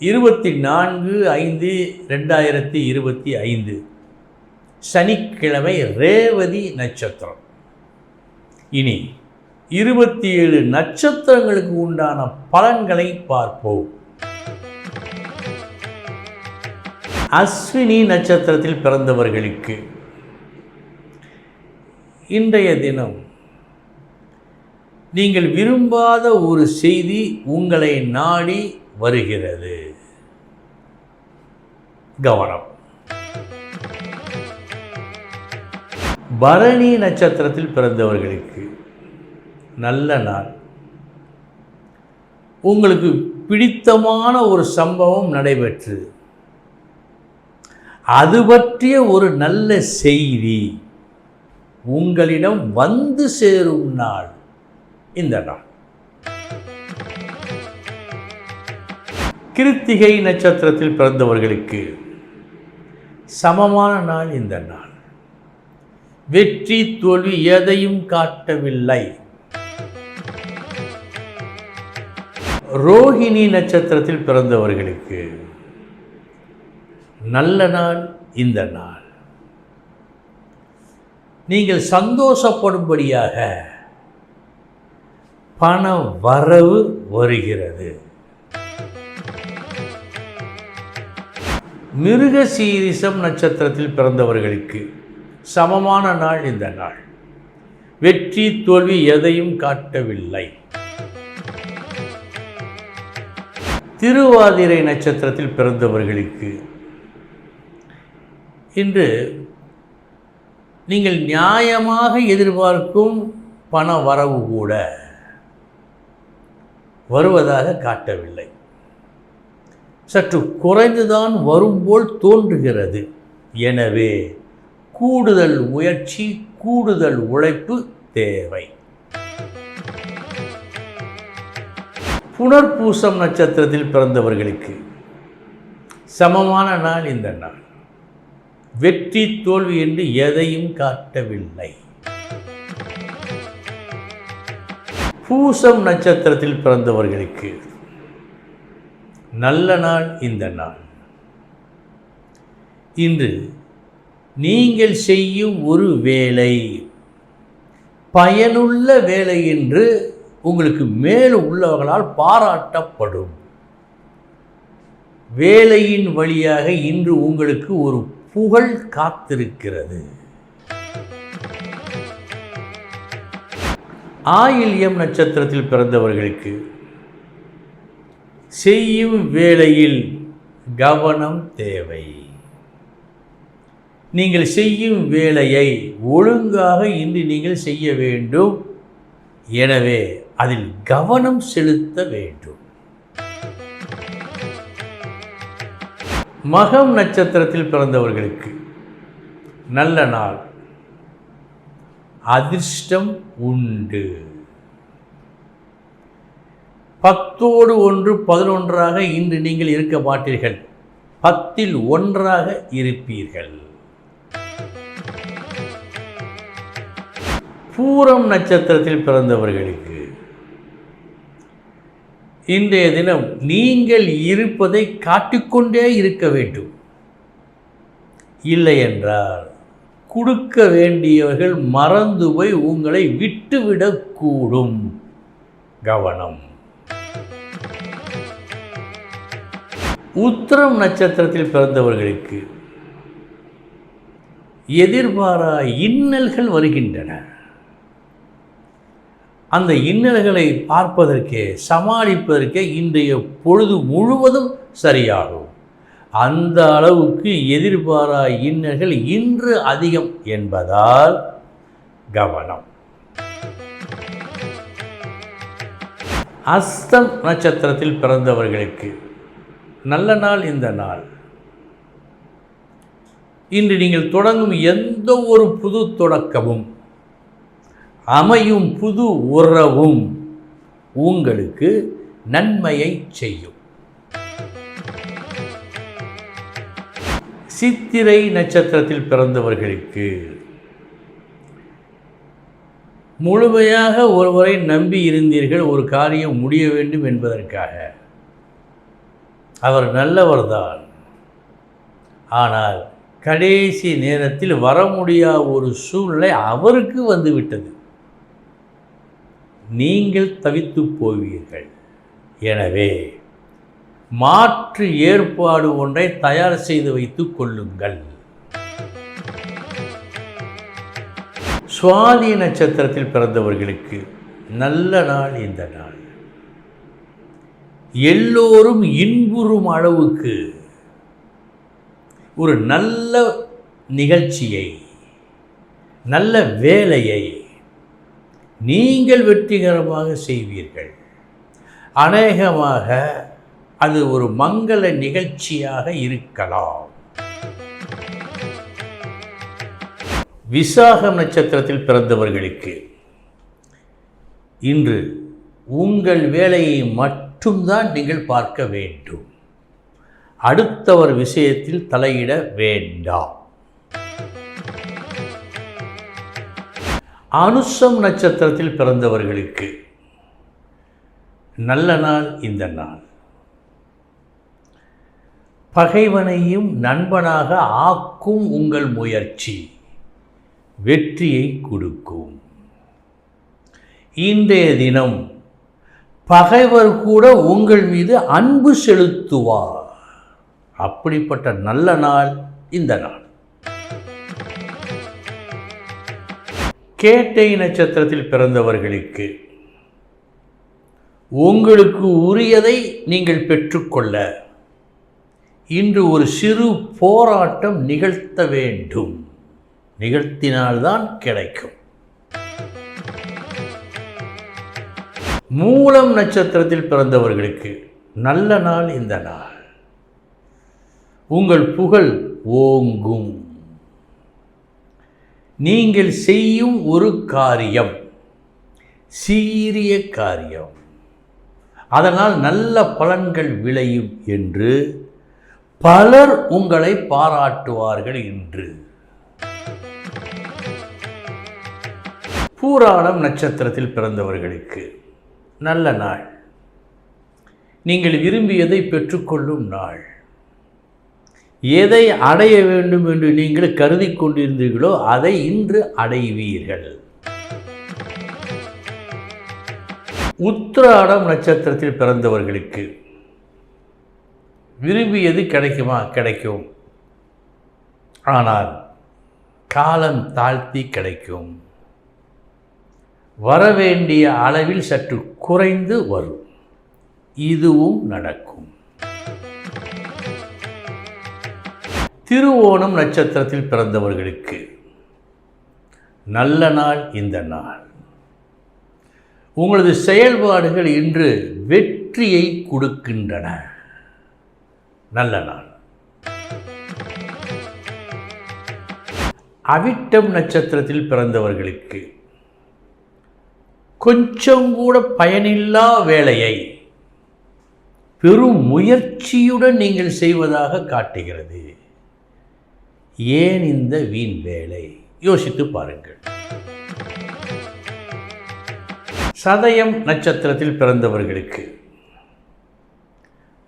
இருபத்தி நான்கு ஐந்து ரெண்டாயிரத்தி இருபத்தி ஐந்து. சனிக்கிழமை ரேவதி நட்சத்திரம். இனி இருபத்தி ஏழு நட்சத்திரங்களுக்கு உண்டான பலன்களை பார்ப்போம். அஸ்வினி நட்சத்திரத்தில் பிறந்தவர்களுக்கு இன்றைய தினம் நீங்கள் விரும்பாத ஒரு செய்தி உங்களை நாடி வருகிறது. கவனம். பரணி நட்சத்திரத்தில் பிறந்தவர்களுக்கு நல்ல நாள். உங்களுக்கு பிடித்தமான ஒரு சம்பவம் நடைபெற்று அது பற்றிய ஒரு நல்ல செய்தி. உங்களிடம் வந்து சேரும் நாள் இந்த நாள். கிருத்திகை நட்சத்திரத்தில் பிறந்தவர்களுக்கு சமமான நாள் இந்த நாள். வெற்றி தோல்வி எதையும் காட்டவில்லை. ரோஹிணி நட்சத்திரத்தில் பிறந்தவர்களுக்கு நல்ல நாள் இந்த நாள். நீங்கள் சந்தோஷப்படும்படியாக பண வரவு வருகிறது. மிருக சீரிசம் நட்சத்திரத்தில் பிறந்தவர்களுக்கு சமமான நாள் இந்த நாள். வெற்றி தோல்வி எதையும் காட்டவில்லை. திருவாதிரை நட்சத்திரத்தில் பிறந்தவர்களுக்கு இன்று நீங்கள் நியாயமாக எதிர்பார்க்கும் பண வரவு கூட வருவதாக காட்டவில்லை. சற்று குறைந்துதான் வரும்போல் தோன்றுகிறது. எனவே கூடுதல் முயற்சி கூடுதல் உழைப்பு தேவை. புனர்பூசம் நட்சத்திரத்தில் பிறந்தவர்களுக்கு சமமான நாள் இந்த நாள். வெற்றி தோல்வி என்று எதையும் காட்டவில்லை. பூசம் நட்சத்திரத்தில் பிறந்தவர்களுக்கு நல்ல நாள் இந்த நாள். இன்று நீங்கள் செய்யும் ஒரு வேலை. பயனுள்ள வேலை என்று உங்களுக்கு மேலும் உள்ளவர்களால் பாராட்டப்படும். வேலையின் வழியாக இன்று உங்களுக்கு ஒரு புகழ் காத்திருக்கிறது. ஆயில்யம் நட்சத்திரத்தில் பிறந்தவர்களுக்கு செய்யும் வேளையில் கவனம் தேவை. நீங்கள் செய்யும் வேலையை ஒழுங்காக இன்று நீங்கள் செய்ய வேண்டும். எனவே அதில் கவனம் செலுத்த வேண்டும். மகம் நட்சத்திரத்தில் பிறந்தவர்களுக்கு நல்ல நாள். அதிர்ஷ்டம் உண்டு. பத்தோடு ஒன்று பதினொன்றாக இன்று நீங்கள் இருக்க மாட்டீர்கள். பத்தில் ஒன்றாக இருப்பீர்கள். பூரம் நட்சத்திரத்தில் பிறந்தவர்களுக்கு இன்றைய தினம் நீங்கள் இருப்பதை காட்டிக்கொண்டே இருக்க வேண்டும். இல்லை என்றால் கொடுக்க வேண்டியவர்கள் மறந்து போய் உங்களை விட்டுவிடக்கூடும். கவனம். உத்திரம் நட்சத்திரத்தில் பிறந்தவர்களுக்கு எதிர்பாரா இன்னல்கள் வருகின்றன. அந்த இன்னல்களை பார்ப்பதற்கே சமாளிப்பதற்கே இன்றைய பொழுது முழுவதும் சரியாகும். அந்த அளவுக்கு எதிர்பாரா இன்னல்கள் இன்று அதிகம் என்பதால் கவனம். அஸ்தம் நட்சத்திரத்தில் பிறந்தவர்களுக்கு நல்ல நாள் இந்த நாள். இன்று நீங்கள் தொடங்கும் எந்த ஒரு புது தொடக்கமும் அமையும் புது உறவும் உங்களுக்கு நன்மையை செய்யும். சித்திரை நட்சத்திரத்தில் பிறந்தவர்களுக்கு முழுமையாக ஒருவரை நம்பி இருந்தீர்கள் ஒரு காரியம் முடிய வேண்டும் என்பதற்காக. அவர் நல்லவர்தான். ஆனால் கடைசி நேரத்தில் வர முடியாத ஒரு சூழ்நிலை அவருக்கு வந்துவிட்டது நீங்கள் தவித்து போவீர்கள். எனவே மாற்று ஏற்பாடு ஒன்றை தயார் செய்து வைத்துக் கொள்ளுங்கள். சுவாதி நட்சத்திரத்தில் பிறந்தவர்களுக்கு நல்ல நாள் இந்த நாள். எல்லோரும் இன்புறும் அளவுக்கு ஒரு நல்ல நிகழ்ச்சியை நல்ல வேலையை நீங்கள் வெற்றிகரமாக செய்வீர்கள். அநேகமாக அது ஒரு மங்கள நிகழ்ச்சியாக இருக்கலாம். விசாகம் நட்சத்திரத்தில் பிறந்தவர்களுக்கு இன்று உங்கள் வேலையை மட்டும்தான் நீங்கள் பார்க்க வேண்டும். அடுத்தவர் விஷயத்தில் தலையிட வேண்டாம். அனுஷம் நட்சத்திரத்தில் பிறந்தவர்களுக்கு நல்ல நாள் இந்த நாள். பகைவனையும் நண்பனாக ஆக்கும் உங்கள் முயற்சி வெற்றியை கொடுக்கும். இன்றைய தினம் பகைவர் கூட உங்கள் மீது அன்பு செலுத்துவார். அப்படிப்பட்ட நல்ல நாள் இந்த நாள். கேட்டை நட்சத்திரத்தில் பிறந்தவர்களுக்கு உங்களுக்கு உரியதை நீங்கள் பெற்றுக்கொள்ள இன்று ஒரு சிறு போராட்டம் நிகழ்த்த வேண்டும். நிகழ்த்தினால்தான் கிடைக்கும். மூலம் நட்சத்திரத்தில் பிறந்தவர்களுக்கு நல்ல நாள் இந்த நாள். உங்கள் புகழ் ஓங்கும். நீங்கள் செய்யும் ஒரு காரியம் சீரிய காரியம். அதனால் நல்ல பலன்கள் விளையும் என்று பலர் உங்களை பாராட்டுவார்கள் இன்று. பூராடம் நட்சத்திரத்தில் பிறந்தவர்களுக்கு நல்ல நாள். நீங்கள் விரும்பியதை பெற்றுக்கொள்ளும் நாள். எதை அடைய வேண்டும் என்று நீங்கள் கருதி கொண்டிருந்தீர்களோ அதை இன்று அடைவீர்கள். உத்திராடம் நட்சத்திரத்தில் பிறந்தவர்களுக்கு விரும்பியது கிடைக்குமா? கிடைக்கும். ஆனால் காலம் தாழ்த்தி கிடைக்கும். வரவேண்டிய அளவில் சற்று குறைந்து வரும். இதுவும் நடக்கும். திருவோணம் நட்சத்திரத்தில் பிறந்தவர்களுக்கு நல்ல நாள் இந்த நாள். உங்களது செயல்பாடுகள் இன்று வெற்றியை கொடுக்கின்றன. நல்ல நாள். அவிட்டம் நட்சத்திரத்தில் பிறந்தவர்களுக்கு கொஞ்சம் கூட பயனில்லா வேலையை பெரும் முயற்சியுடன் நீங்கள் செய்வதாக காட்டுகிறது. ஏன் இந்த வீண் வேலை யோசித்து பாருங்கள். சதயம் நட்சத்திரத்தில் பிறந்தவர்களுக்கு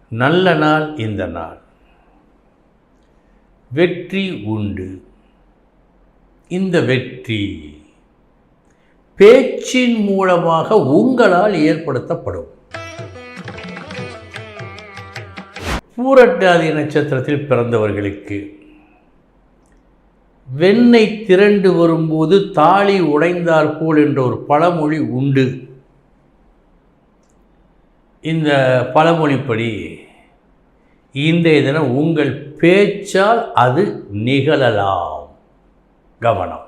நல்ல நாள் இந்த நாள். வெற்றி உண்டு. இந்த வெற்றி பேச்சின் மூலமாக உங்களால் ஏற்படுத்தப்படும். பூரட்டாதி நட்சத்திரத்தில் பிறந்தவர்களுக்கு வெண்ணை திரண்டு வரும்போது தாலி உடைந்தாற்போல் என்ற ஒரு பழமொழி உண்டு. இந்த பழமொழிப்படி இன்றைய தினம் உங்கள் பேச்சால் அது நிகழலாம். கவனம்.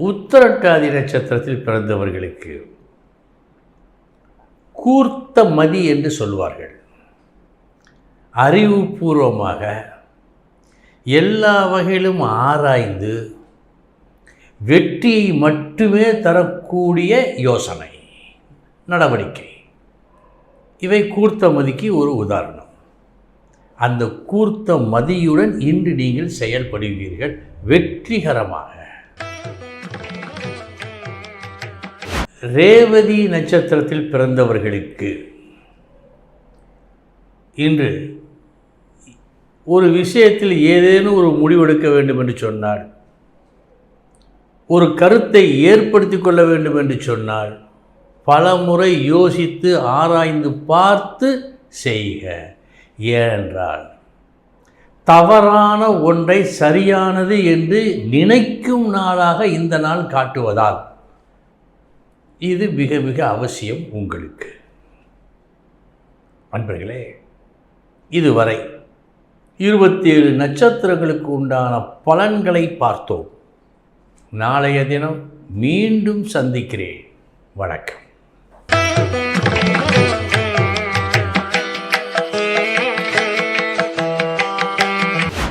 உத்தரட்டாதி நட்சத்திரத்தில் பிறந்தவர்களுக்கு கூர்த்த மதி என்று சொல்வார்கள். அறிவுபூர்வமாக எல்லா வகையிலும் ஆராய்ந்து வெற்றியை மட்டுமே தரக்கூடிய யோசனை நடவடிக்கை. இவை கூர்த்த மதிக்கு ஒரு உதாரணம். அந்த கூர்த்த மதியுடன் இன்று நீங்கள் செயல்படுவீர்கள் வெற்றிகரமாக. ரேவதி நட்சத்திரத்தில் பிறந்தவர்களுக்கு இன்று ஒரு விஷயத்தில் ஏதேனும் ஒரு முடிவெடுக்க வேண்டும் என்று சொன்னால் ஒரு கருத்தை ஏற்படுத்தி கொள்ள வேண்டும் என்று சொன்னால் பல முறை யோசித்து ஆராய்ந்து பார்த்து செய்க. ஏனென்றால் தவறான ஒன்றை சரியானது என்று நினைக்கும் நாளாக இந்த நாள் காட்டுவதால் இது மிக மிக அவசியம் உங்களுக்கு. அன்பர்களே இதுவரை இருபத்தி ஏழு நட்சத்திரங்களுக்கு உண்டான பலன்களை பார்த்தோம். நாளைய தினம் மீண்டும் சந்திக்கிறேன். வணக்கம்.